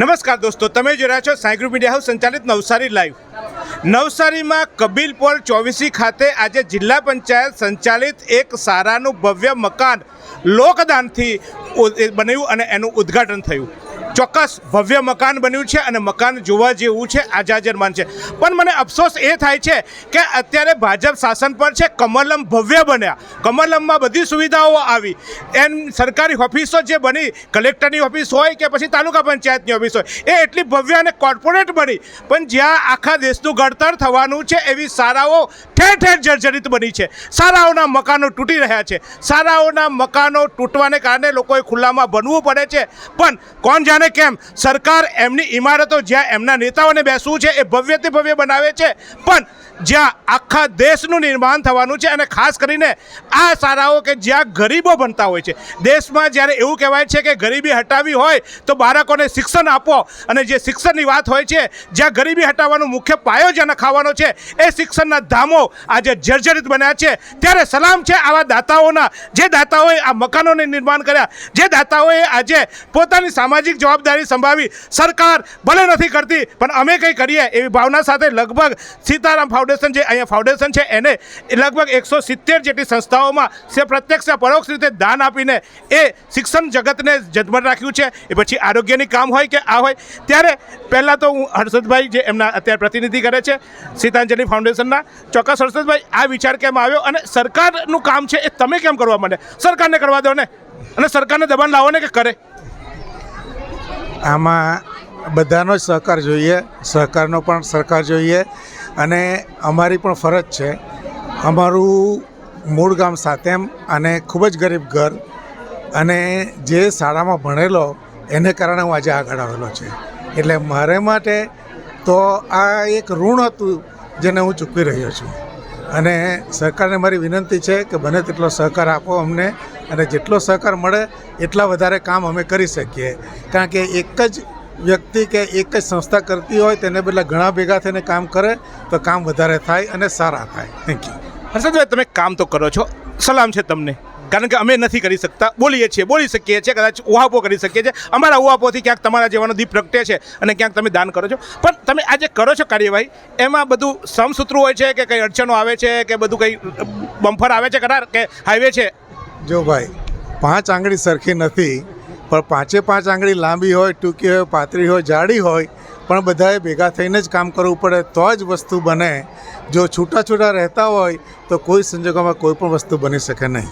નમસ્કાર દોસ્તો, તમે જોઈ રહ્યા છો સાંઈ ગ્રુપ મીડિયા હાઉસ સંચાલિત નવસારી લાઈવ. નવસારીમાં કબીલપોર ચોવીસી ખાતે આજે જિલ્લા પંચાયત સંચાલિત એક સારાનું ભવ્ય મકાન લોકદાનથી બન્યું અને એનું ઉદ્ઘાટન થયું. ચોક્કસ ભવ્ય મકાન બન્યું છે અને મકાન જોવા જેવું છે આજાજરમાન છે. પણ મને અફસોસ એ થાય છે કે અત્યારે ભાજપ શાસન પર છે, કમલમ ભવ્ય બન્યા. કમલમમાં બધી સુવિધાઓ આવી. એમ સરકારી ઓફિસો જે બની, કલેક્ટરની ઓફિસ હોય કે પછી તાલુકા પંચાયતની ઓફિસ હોય, એ એટલી ભવ્ય અને કોર્પોરેટ બની. પણ જ્યાં આખા દેશનું ઘડતર થવાનું છે, એવી શાળાઓ ઠેર ઠેર જર્જરિત બની છે. શાળાઓના મકાનો તૂટી રહ્યા છે. શાળાઓના મકાનો તૂટવાને કારણે લોકોએ ખુલ્લામાં બનવું પડે છે. પણ કોણ જાણે કેમ? સરકાર એમની ઇમારતો જ્યાં એમના નેતાઓને બેસવું છે, એ ભવ્યથી ભવ્ય બનાવે છે. પણ જ્યાં આખા દેશનું નિર્માણ થવાનું છે અને ખાસ કરીને આ શાળાઓ કે જ્યાં ગરીબો બનતા હોય છે. દેશમાં જ્યારે એવું કહેવાય છે કે ગરીબી હટાવી હોય તો બાળકોને શિક્ષણ આપો અને જે શિક્ષણની વાત હોય છે, જ્યાં ગરીબી હટાવવાનો મુખ્ય પાયો જેને ખાવાનો છે, એ શિક્ષણના ધામો આજે જર્જરિત બન્યા છે. ત્યારે સલામ છે આવા દાતાઓના. જે દાતાઓએ આ મકાનોને નિર્માણ કર્યા, જે દાતાઓએ આજે પોતાની સામાજિક જવાબદારી સંભાવી સરકાર ભલે નથી કરતી, પણ અમે કંઈ કરીએ એવી ભાવના સાથે લગભગ સીતારામ ફાઉન્ડેશન જે અહીંયા ફાઉન્ડેશન છે. એને લગભગ એકસો સિત્તેર જેટલી સંસ્થાઓમાં સે પ્રત્યક્ષ પરોક્ષ રીતે દાન આપીને એ શિક્ષણ જગતને જજમર રાખ્યું છે. એ પછી આરોગ્યની કામ હોય કે આ હોય, ત્યારે પહેલાં તો હું હર્ષદભાઈ જે એમના અત્યારે પ્રતિનિધિ કરે છે, સીતાંજલિ ફાઉન્ડેશનના, ચોક્કસ હર્ષદભાઈ, આ વિચાર કેમ આવ્યો અને સરકારનું કામ છે એ તમે કેમ કરવા માંડે? સરકારને કરવા દો ને. અને સરકારને દબાણ લાવો ને કે કરે? આમાં બધાનો જ સહકાર જોઈએ સહકારનો પણ સરકાર જોઈએ. અને અમારી પણ ફરજ છે અમારું મૂળ ગામ સાતેમ અને ખૂબ જ ગરીબ ઘર અને જે શાળામાં ભણેલો એને કારણે હું આજે આગળ આવેલો છે. એટલે મારે માટે તો આ એક ઋણ હતું જેને હું ચૂકવી રહ્યો છું. અને સરકારને મારી વિનંતી છે કે બને તેટલો સહકાર આપો અમને અને જેટલો સહકાર મળે એટલા વધારે કામ અમે કરી શકીએ. કારણ કે એક જ વ્યક્તિ કે એક જ સંસ્થા કરતી હોય તેને બદલે ઘણા ભેગા થઈને કામ કરે તો કામ વધારે થાય અને સારા થાય. થેન્ક યુ હર્ષદભાઈ તમે કામ તો કરો છો. સલામ છે તમને. કારણ કે અમે નથી કરી શકતા. બોલીએ છીએ બોલી શકીએ છીએ કદાચ ઉહાપો કરી શકીએ છીએ. અમારા ઉહાપોથી ક્યાંક તમારા જેવાનો દીપ પ્રગટે છે અને ક્યાંક તમે દાન કરો છો. પણ તમે આજે કરો છો કાર્યવાહી? એમાં બધું સમસૂત્રો હોય છે કે કંઈ અડચણો આવે છે કે બધું કંઈ બમ્ફર આવે છે કરાર કે હાઈવે છે? જો ભાઈ પાંચ આંગળી સરખી નથી પણ પાંચે પાંચ આંગળી લાંબી હોય, ટૂંકી હોય, પાતળી હોય, જાડી હોય, પણ બધાએ ભેગા થઈને જ કામ કરવું પડે, તો જ વસ્તુ બને. જો છૂટા છૂટા રહેતા હોય, તો કોઈ સંજોગોમાં કોઈ પણ વસ્તુ બની શકે નહીં.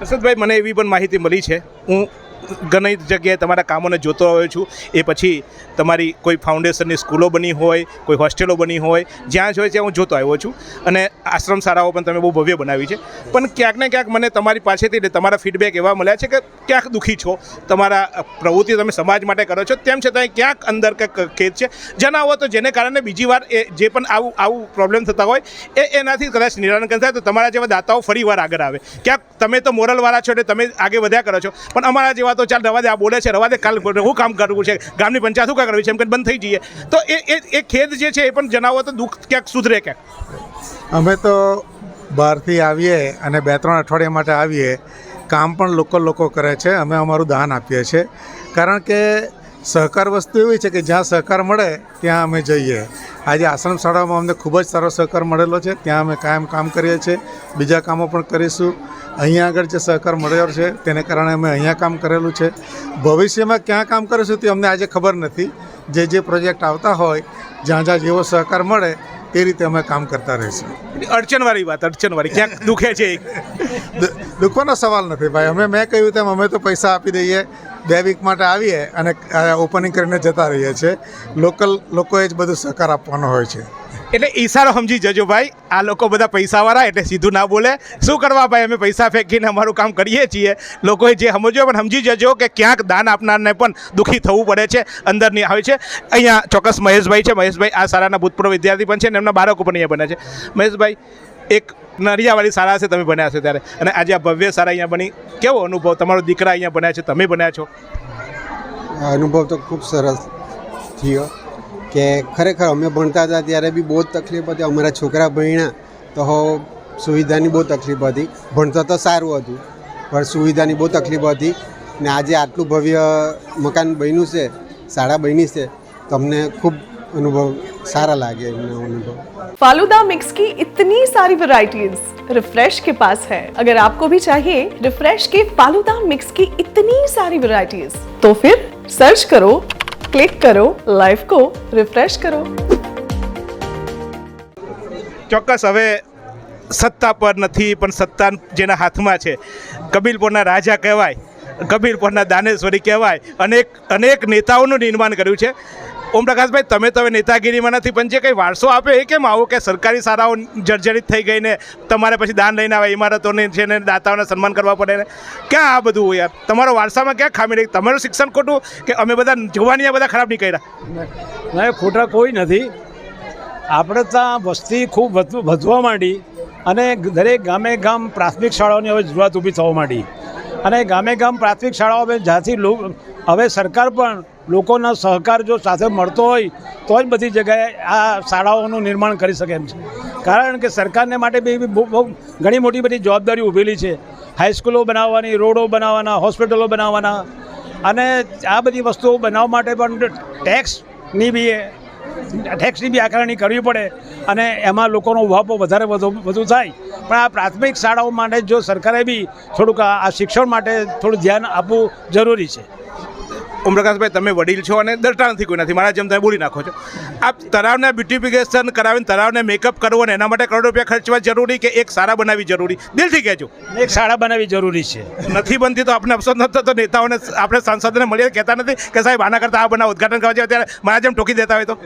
હર્ષદભાઈ, મને એવી પણ માહિતી મળી છે. હું ઘણી જગ્યાએ તમારા કામોને જોતો આવ્યો છું. એ પછી તમારી કોઈ ફાઉન્ડેશનની સ્કૂલો બની હોય, કોઈ હોસ્ટેલો બની હોય, જ્યાં જોઈએ ત્યાં હું જોતો આવ્યો છું. અને આશ્રમ શાળાઓ પણ તમે બહુ ભવ્ય બનાવી છે. પણ ક્યાંક ને ક્યાંક મને તમારી પાસેથી તમારા ફીડબેક એવા મળ્યા છે કે ક્યાંક દુઃખી છો. તમારા પ્રવૃત્તિ તમે સમાજ માટે કરો છો. તેમ છતાં ક્યાંક અંદર કંઈક ખેદ છે. જણાવો તો જેને કારણે બીજી વાર એ જે પણ આવું આવું પ્રોબ્લેમ થતા હોય, એ એનાથી કદાચ નિરાકરણ થાય તો તમારા જેવા દાતાઓ ફરી વાર આગળ આવે. ક્યાંક તમે તો મોરલવાળા છો એટલે તમે આગળ વધ્યા કરો છો. પણ અમારા જેવા તો ચાલ, રવા દે, આ બોલે છે, રવા દે, કાલ હું કામ કરવું છે? ગામની પંચાયત શું કરવી છે? એમ કે બંધ થઈ જઈએ. તો એ એ ખેદ જે છે એ પણ જણાવો તો દુઃખ ક્યાંક સુધરે ક્યાંક. અમે તો બહારથી આવીએ અને બે ત્રણ અઠવાડિયા માટે આવીએ. કામ પણ લોકલ લોકો કરે છે. અમે અમારું દાન આપીએ છીએ. કારણ કે સહકાર વસ્તુ એવી છે કે જ્યાં સહકાર મળે ત્યાં અમે જઈએ. આજે આશ્રમ શાળામાં અમને ખૂબ જ સારો સહકાર મળેલો છે. ત્યાં અમે કાયમ કામ કરીએ છીએ. બીજા કામો પણ કરીશું. અહીંયા આગળ જે સહકાર મળ્યો છે તેને કારણે અમે અહીંયા કામ કરેલું છે. ભવિષ્યમાં ક્યાં કામ કરીશું તે અમને આજે ખબર નથી. જે જે પ્રોજેક્ટ આવતા હોય જ્યાં જ્યાં જેવો સહકાર મળે એ રીતે અમે કામ કરતા રહીશું. અડચણવાળી વાત અડચણવાળી. ક્યાંક દુખે છે દુખવાનો દુઃખોનો સવાલ નથી ભાઈ. અમે મેં કહ્યું તેમ અમે તો પૈસા આપી દઈએ. બે વીક માટે આવીએ અને ઓપનિંગ કરીને જતા રહીએ છીએ. લોકલ લોકોએ જ બધું સહકાર આપવાનો હોય છે. એટલે ઈશારો સમજી જજો ભાઈ, આ લોકો બધા પૈસાવાળા, એટલે સીધું ના બોલે. શું કરવા ભાઈ, અમે પૈસા ફેંકીને અમારું કામ કરીએ છીએ? લોકોએ જે સમજ્યો પણ સમજી જજો કે ક્યાંક દાન આપનારને પણ દુઃખી થવું પડે છે, અંદરની આવે છે. અહીંયા ચોક્કસ મહેશભાઈ છે. મહેશભાઈ આ શાળાના ભૂતપૂર્વ વિદ્યાર્થી પણ છે અને એમના બાળકો પણ અહીંયા બને છે. મહેશભાઈ એક નરિયાવાળી શાળા છે, તમે ભણ્યા છો ત્યારે. અને આજે આ ભવ્ય શાળા અહીંયા બની. કેવો અનુભવ? તમારો દીકરા અહીંયા ભણ્યા છે, તમે ભણ્યા છો? અનુભવ તો ખૂબ સરસ થયો કે ખરેખર અમે ભણતા હતા ત્યારે બી બહુ તકલીફ હતી. અમારા છોકરા ભણ્યા તો સુવિધાની બહુ તકલીફ હતી. ભણતા તો સારું હતું, પણ સુવિધાની બહુ તકલીફ હતી. ને આજે આટલું ભવ્ય મકાન બન્યું છે, શાળા બની છે તમને ખૂબ અનુભવ સારા લાગે એમનો અનુભવ फालूदा मिक्स की इतनी सारी वैरायटीज रिफ्रेश के पास है अगर आपको भी चाहिए रिफ्रेश के फालूदा मिक्स की इतनी सारी वैरायटीज तो फिर सर्च करो क्लिक करो लाइफ को रिफ्रेश करो ચોક્કસ હવે સત્તા પર નથી પણ સત્તા જેના હાથમાં છે કબીલપુરના રાજા કહેવાય કબીલપુરના દાનેશ્વરી કહેવાય અનેક અનેક નેતાઓનું નિર્માણ કર્યું છે ઓમપ્રકાશભાઈ, તમે તો હવે નેતાગીરીમાં નથી, પણ જે કંઈ વારસો આપે એ કેમ આવો કે સરકારી શાળાઓ જર્જરિત થઈ ગઈને તમારે પછી દાન લઈને આવે ઇમારતોને છે ને દાતાઓને સન્માન કરવા પડે ને? ક્યાં આ બધું હોય યાર? તમારો વારસામાં ક્યાં ખામી રહી? તમારું શિક્ષણ ખોટું કે અમે બધા જોવાની બધા ખરાબ નીકળ્યા ના ખોટા કોઈ નથી. આપણે ત્યાં વસ્તી ખૂબ વધુ, વધવા માંડી અને દરેક ગામે ગામ પ્રાથમિક શાળાઓની હવે જરૂરિયાત ઊભી થવા માંડી. અને ગામે ગામ પ્રાથમિક શાળાઓ હવે જ્યાંથી હવે સરકાર પણ લોકોનો સહકાર જો સાથે મળતો હોય, તો જ બધી જગ્યાએ આ શાળાઓનું નિર્માણ કરી શકે એમ છે. કારણ કે સરકારને માટે બી બહુ ઘણી મોટી બધી જવાબદારી ઊભેલી છે. હાઈસ્કૂલો બનાવવાની રોડો બનાવવાના હોસ્પિટલો બનાવવાના. અને આ બધી વસ્તુઓ બનાવવા માટે પણ ટેક્સની બી ટેક્સની બી આકારણી કરવી પડે. અને એમાં લોકોનો વાપો વધારે વધુ થાય. પણ આ પ્રાથમિક શાળાઓ માટે જો સરકારે બી થોડુંક આ શિક્ષણ માટે થોડું ધ્યાન આપવું જરૂરી છે. ઓમપ્રકાશભાઈ તમે વડીલ છો અને ડરતા નથી કોઈ નથી. મારા જેમ તમે બોલી નાખો છો. આ તળાવને બ્યુટિફિકેશન કરાવીને તળાવને મેકઅપ કરવો ને એના માટે કરોડો રૂપિયા ખર્ચવા જરૂરી કે એક શાળા બનાવવી જરૂરી? દિલથી કહેજો. એક શાળા બનાવવી જરૂરી છે. નથી બનતી તો આપણે અફસોસ નથી થતો નેતાઓને આપણે સાંસદને મળીએ કહેતા નથી કે સાહેબ આના કરતાં આ બનાવ ઉદઘાટન કરવા જાય ત્યારે મારા જેમ ટોકી દેતા હોય તો?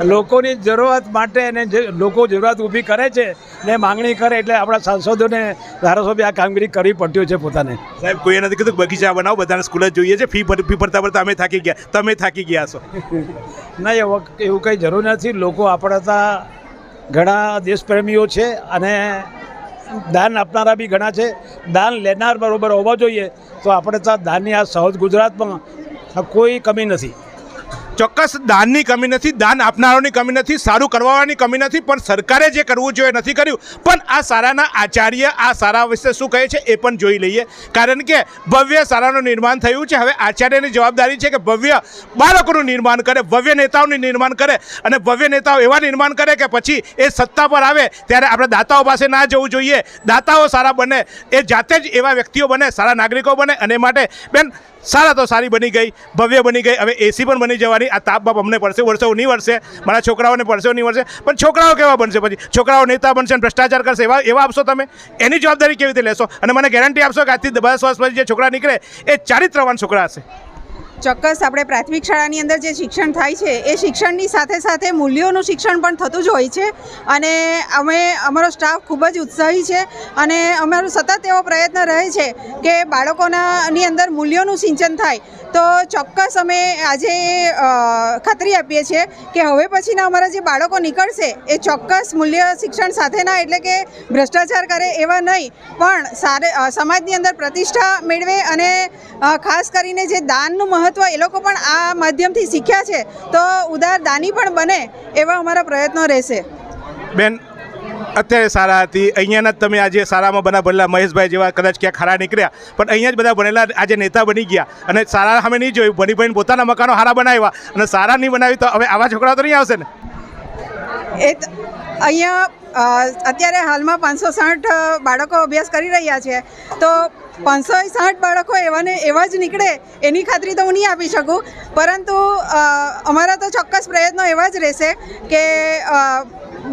લોકોની જરૂરત માટે અને જે લોકો જરૂરિયાત ઊભી કરે છે ને માંગણી કરે એટલે આપણા સાંસદોને ધારાસભ્ય આ કામગીરી કરવી પડતી છે પોતાને. સાહેબ કોઈએ નથી કીધું બગીચા બનાવો બધાને સ્કૂલ જ જોઈએ છે ફી ફી ભરતા ભરતા અમે થાકી ગયા તમે થાકી ગયા છો. ના એવું એવું કંઈ જરૂર નથી. લોકો આપણા ત્યાં ઘણા દેશપ્રેમીઓ છે અને દાન આપનારા બી ઘણા છે. દાન લેનાર બરાબર હોવા જોઈએ તો આપણે ત્યાં દાનની આ સહજ ગુજરાતમાં કોઈ કમી નથી. ચોક્કસ દાનની કમી નથી, દાન આપનારોની કમી નથી, સારું કરવાની કમી નથી, પણ સરકારે જે કરવું જોઈએ નથી કર્યું. પણ આ શાળાના આચાર્ય, આ શાળા વિશે શું કહે છે એ પણ જોઈ લઈએ. કારણ કે ભવ્ય શાળાનું નિર્માણ થયું છે. હવે આચાર્યની જવાબદારી છે કે ભવ્ય બાળકોનું નિર્માણ કરે, ભવ્ય નેતાઓનું નિર્માણ કરે અને ભવ્ય નેતાઓ એવા નિર્માણ કરે કે પછી એ સત્તા પર આવે ત્યારે આપણે દાતાઓ પાસે ના જવું જોઈએ. દાતાઓ સારા બને, એ જાતે જ એવા વ્યક્તિઓ બને, સારા નાગરિકો બને અને માટે બેન સારા તો સારી બની ગઈ, ભવ્ય બની ગઈ. હવે એસી પણ બની જવાની. આ તાપ બાપ અમને પડશે વર્ષો નહીં વળશે. મારા છોકરાઓને પડશે નહીં વર્ષે પણ છોકરાઓ કેવા બનશે પછી? છોકરાઓ નેતા બનશે અને ભ્રષ્ટાચાર કરશે. એવા એવા આપશો તમે? એની જવાબદારી કેવી રીતે લેશો? અને મને ગેરંટી આપશો કે આજથી દસ વર્ષ પછી જે છોકરા નીકળે, એ ચારિત્રવાન છોકરા હશે. ચોક્કસ આપણે પ્રાથમિક શાળાની અંદર જે શિક્ષણ થાય છે, એ શિક્ષણની સાથે સાથે મૂલ્યોનું શિક્ષણ પણ થતું જ હોય છે. અને અમે, અમારો સ્ટાફ ખૂબ જ ઉત્સાહી છે અને અમારો સતત એવો પ્રયત્ન રહે છે કે બાળકોનાની અંદર મૂલ્યોનું સિંચન થાય. તો ચોક્કસ અમે આજે ખાતરી આપીએ છીએ કે હવે પછીના અમારા જે બાળકો નીકળશે, એ ચોક્કસ મૂલ્ય શિક્ષણ સાથેના એટલે કે ભ્રષ્ટાચાર કરે એવા નહીં, પણ સારે સમાજની અંદર પ્રતિષ્ઠા મેળવે અને ખાસ કરીને જે દાનનું મહત્ત્વ એ લોકો પણ આ માધ્યમથી શીખ્યા છે તો ઉદાર દાની પણ બને એવા અમારા પ્રયત્નો રહેશે. બેન અત્યારે સારા હતી. અહીંયાના જ તમે આજે સારામાં બના ભણેલા મહેશભાઈ જેવા કદાચ ક્યાંક ખારા નીકળ્યા પણ અહીંયા જ બધા ભણેલા આજે નેતા બની ગયા. અને સારા સામે નહીં જોયું. ભણી ભણીને પોતાના મકાનો સારા બનાવ્યા. અને સારા નહીં બનાવ્યું તો હવે આવા છોકરાઓ તો નહીં આવશે ને? એ અહીંયા અત્યારે હાલમાં પાંચસો સાઠ બાળકો અભ્યાસ કરી રહ્યા છે. તો પાંચસો સાઠ બાળકો એવાને, એવા જ નીકળે, એની ખાતરી તો હું નહીં આપી શકું. પરંતુ અમારા તો ચોક્કસ પ્રયત્નો એવા જ રહેશે કે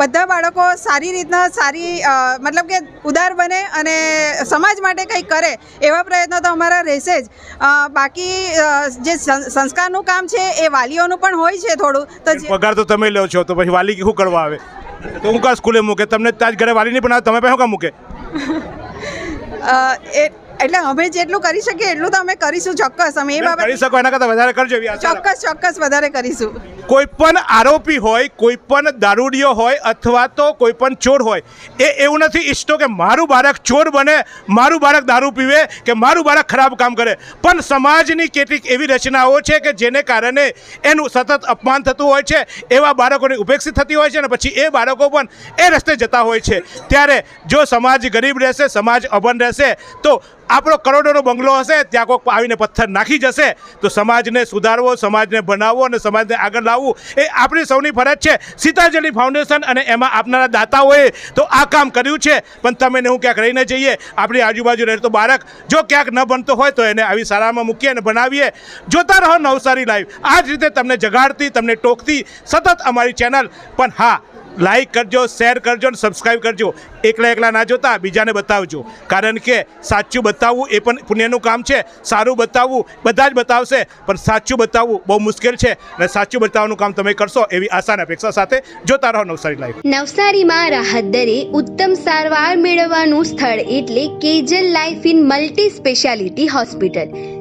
બધા બાળકો સારી રીતના સારી મતલબ કે ઉદાર બને અને સમાજ માટે કંઈક કરે, એવા પ્રયત્નો તો અમારા રહેશે જ. બાકી જે સંસ્કારનું કામ છે એ વાલીઓનું પણ હોય છે થોડું. તો પગાર તો તમે લો છો, તો પછી વાલી શું કરવા આવે? તો હું કા સ્કૂલે મૂકે? તમને તાજ ઘરે વાલી નહીં બનાવે, તમે પણ શું કામ મૂકે એટલે અમે જેટલું કરી શકીએ એટલું તો અમે કરીશું ચોક્કસ. અમે એ બાબત કરી શકો એના કરતાં વધારે કરજો એવી આશા ચોક્કસ ચોક્કસ વધારે કરીશું. કોઈ પણ આરોપી હોય કોઈ પણ દારૂડિયો હોય અથવા તો કોઈ પણ ચોર હોય એ એવું નથી ઈચ્છતો કે મારું બાળક ચોર બને મારું બાળક દારૂ પીવે કે મારું બાળક ખરાબ કામ કરે. પણ સમાજની કેટલીક એવી રચનાઓ છે કે જેને કારણે એનું સતત અપમાન થતું હોય છે એવા બાળકોની ઉપેક્ષિત થતી હોય છે અને પછી એ બાળકો પણ એ રસ્તે જતા હોય છે. ત્યારે જો સમાજ ગરીબ રહેશે સમાજ અભન રહેશે તો આપણો કરોડોનો બંગલો હશે, ત્યાં કોઈક આવીને પથ્થર નાખી જશે, તો સમાજને સુધારવો, સમાજને બનાવવો અને સમાજને આગળ લાવવું, એ આપણી સૌની ફરજ છે. સીતાજલી ફાઉન્ડેશન અને એમાં આપનારા દાતાઓએ તો આ કામ કર્યું છે, પણ તમે ને હું ક્યાંક રહીને જઈએ, આપણી આજુબાજુ રહેતો બાળક, જો ક્યાંક ન બનતો હોય તો એને આવી શાળામાં મૂકીએ અને બનાવીએ જોતા રહો નવસારી લાઈવ આ જ રીતે તમને જગાડતી, તમને ટોકતી સતત અમારી ચેનલ પણ હા લાઈક કરજો શેર કરજો અને સબસ્ક્રાઈબ કરજો. એકલા એકલા ના જોતા, બીજાને બતાવજો. કારણ કે સાચું બતાવવું એ પણ પુણ્યનું કામ છે. સારું બતાવવું બધા જ બતાવશે, પણ સાચું બતાવવું બહુ મુશ્કેલ છે. અને સાચું બતાવવાનું કામ તમે કરશો એવી આશા અને અપેક્ષા સાથે જોતા રહો નવસારી લાઈવ નવસારીમાં રાહત દરે ઉત્તમ સારવાર મેળવવાનું સ્થળ એટલે Kejal life in multi speciality hospital